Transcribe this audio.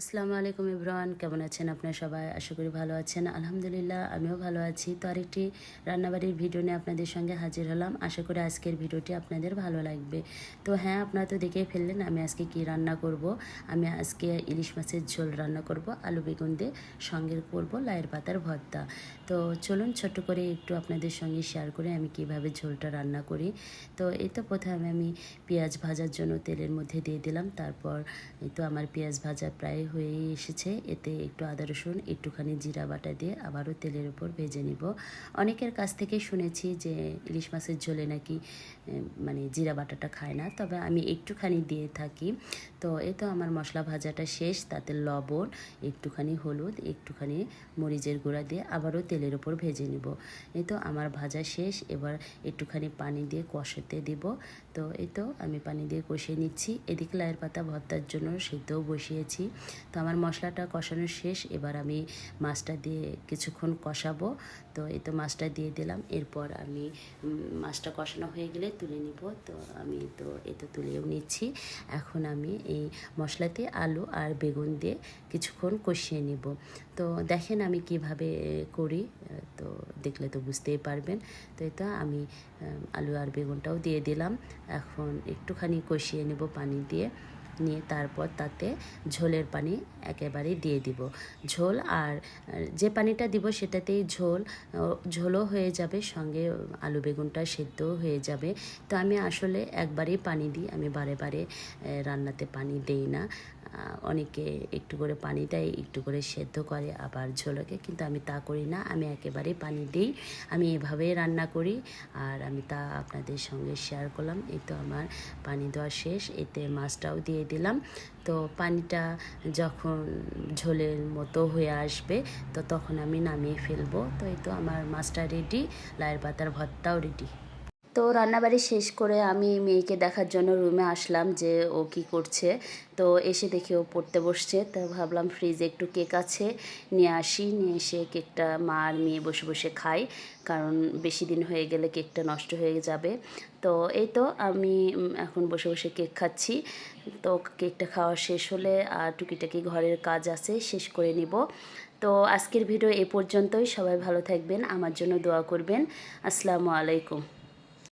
আসসালামু আলাইকুম ইব্রান কেমন আছেন আপনার সবাই? আশা করি ভালো আছেন। আলহামদুলিল্লাহ, আমিও ভালো আছি। তো আরেকটি রান্নাবাড়ির ভিডিও নিয়ে আপনাদের সঙ্গে হাজির হলাম। আশা করি আজকের ভিডিওটি আপনাদের ভালো লাগবে। তো হ্যাঁ আপনারা তো দেখেই ফেললেন আমি আজকে কি রান্না করব। আমি আজকে ইলিশ মাছের ঝোল রান্না করব, আলু বেগুন দিয়ে, সঙ্গে করব লায়ের পাতার ভর্তা। তো চলুন ছোট্ট করে একটু আপনাদের সঙ্গে শেয়ার করে আমি কীভাবে ঝোলটা রান্না করি। তো এই তো প্রথমে আমি পেঁয়াজ ভাজার জন্য তেলের মধ্যে দিয়ে দিলাম। তারপর এই তো আমার পেঁয়াজ ভাজা প্রায় হয়ে এসেছে। এতে একটু আদা, রসুন, একটুখানি জিরা বাটা দিয়ে আবারও তেলের উপর ভেজে নিব। অনেকের কাছ থেকে শুনেছি যে ইলিশ মাছের ঝোলে নাকি মানে জিরা বাটাটা খায় না। তবে আমি একটুখানি দিয়ে থাকি। তো এ তো আমার মশলা ভাজাটা শেষ। তাতে লবণ, একটুখানি হলুদ, একটুখানি মরিচের গুঁড়া দিয়ে আবারও তেলের উপর ভেজে নিব। এই তো আমার ভাজা শেষ। এবার একটুখানি পানি দিয়ে কষাতে দিব। তো এই তো আমি পানি দিয়ে কষিয়ে নিচ্ছি। এদিকে লায়ের পাতা ভর্তার জন্য সেদ্ধও বসিয়েছি। তো আমার মশলাটা কষানো শেষ, এবার আমি মাছটা দিয়ে কিছুক্ষণ কষাবো। তো এই তো মাছটা দিয়ে দিলাম, এরপর আমি মাছটা কষানো হয়ে গেলে তুলে নিব। তো আমি তো এই তো তুলেও নিচ্ছি। এখন আমি এই মশলাতে আলু আর বেগুন দিয়ে কিছুক্ষণ কষিয়ে নিব। তো দেখেন আমি কীভাবে করি, তো দেখলে তো বুঝতেই পারবেন। তো তো আমি, আলু আর বেগুনটাও দিয়ে দিলাম। এখন একটুখানি কষিয়ে নেব পানি দিয়ে। নিয়ে তারপর তাতে ঝোলের পানি একেবারে দিয়ে দিব। ঝোল আর, যে পানিটা দিব সেটাতেই ঝোল ঝোলও হয়ে যাবে, সঙ্গে আলু বেগুনটা সেদ্ধও হয়ে যাবে। তো আমি আসলে একবারেই পানি দিই, আমি বারে বারে রান্নাতে পানি দেই না। অনেকে একটু করে পানি দেয়, একটু করে সেদ্ধ করে, আবার ঝোলকে কিন্তু আমি তা করি না, আমি একেবারেই পানি দিই। আমি এভাবেই রান্না করি, আর আমি তা আপনাদের সঙ্গে শেয়ার করলাম। এই তো আমার পানি দেওয়া শেষ, এতে মাছটাও দিয়ে দিলাম। তো পানিটা যখন ঝোলের মতো হয়ে আসবে, তো তখন আমি নামিয়ে ফেলব। তো এই তো আমার মাছটা রেডি লায়ের পাতার ভর্তাও রেডি তো রান্নাবাড়ি শেষ করে আমি মেয়েকে দেখার জন্য রুমে আসলাম যে ও কি করছে। তো এসে দেখি ও পড়তে বসছে। তো ভাবলাম ফ্রিজে একটু কেক আছে, নিয়ে আসি। নিয়ে এসে কেকটা মা আর মেয়ে বসে বসে খাই কারণ বেশি দিন হয়ে গেলে কেকটা নষ্ট হয়ে যাবে। তো এই তো আমি এখন বসে বসে কেক খাচ্ছি। তো কেকটা খাওয়া শেষ হলে আর টুকিটাকি ঘরের কাজ আছে, শেষ করে নিব। তো আজকের ভিডিও এ পর্যন্তই। সবাই ভালো থাকবেন, আমার জন্য দোয়া করবেন। আসসালামু আলাইকুম।